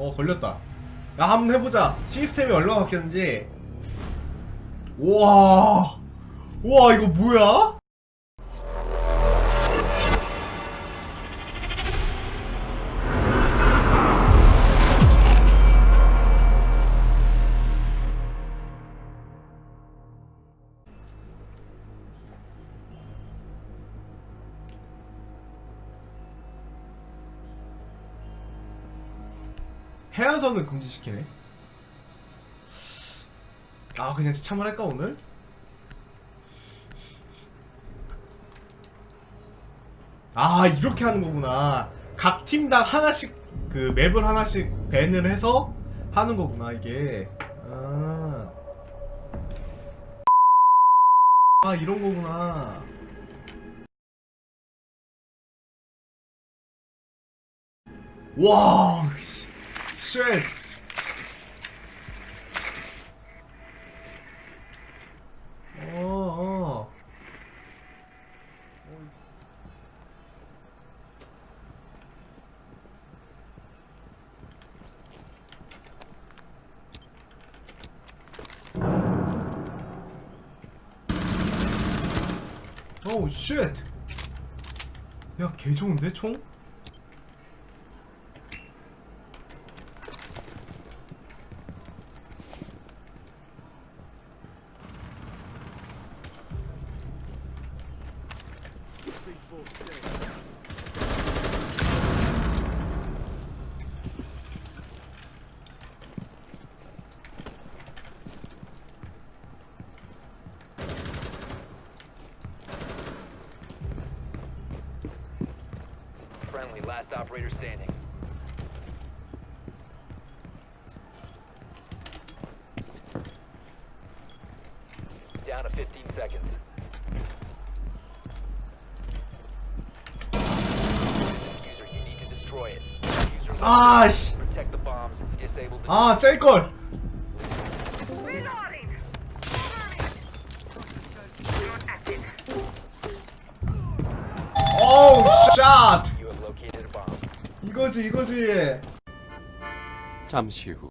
어 걸렸다. 야 한번 해보자. 시스템이 얼마나 바뀌었는지. 우와. 우와 이거 뭐야? 해안선을 금지시키네. 아 그냥 참을 할까 오늘? 아 이렇게 하는 거구나. 각 팀당 하나씩 그 맵을 하나씩 밴을 해서 하는 거구나 이게. 아, 아 이런 거구나. 와 씨, 쉣 어, 어. 어우 쉣. 야, 개 좋은데 총? Friendly, last operator standing. Down to 15 seconds. 아, 씨. Protect the bombs. Disable the. 아, 짤걸. 어우, 샷. 이거지, 이거지. 잠시 후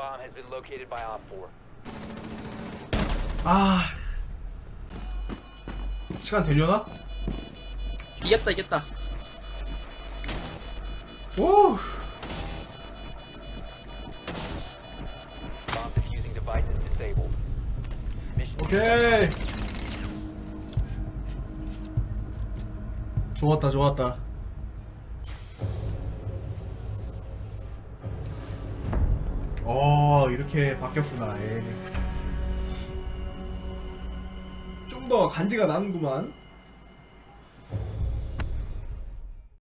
bomb has been located by Op 4. 아. 시간 되려나? 이겼다 이겼다 오. Bomb defusing device is disabled. Mission 오케이. 좋았다, 좋았다. 어, 이렇게 바뀌었구나. 예. 좀더 간지가 나는구만.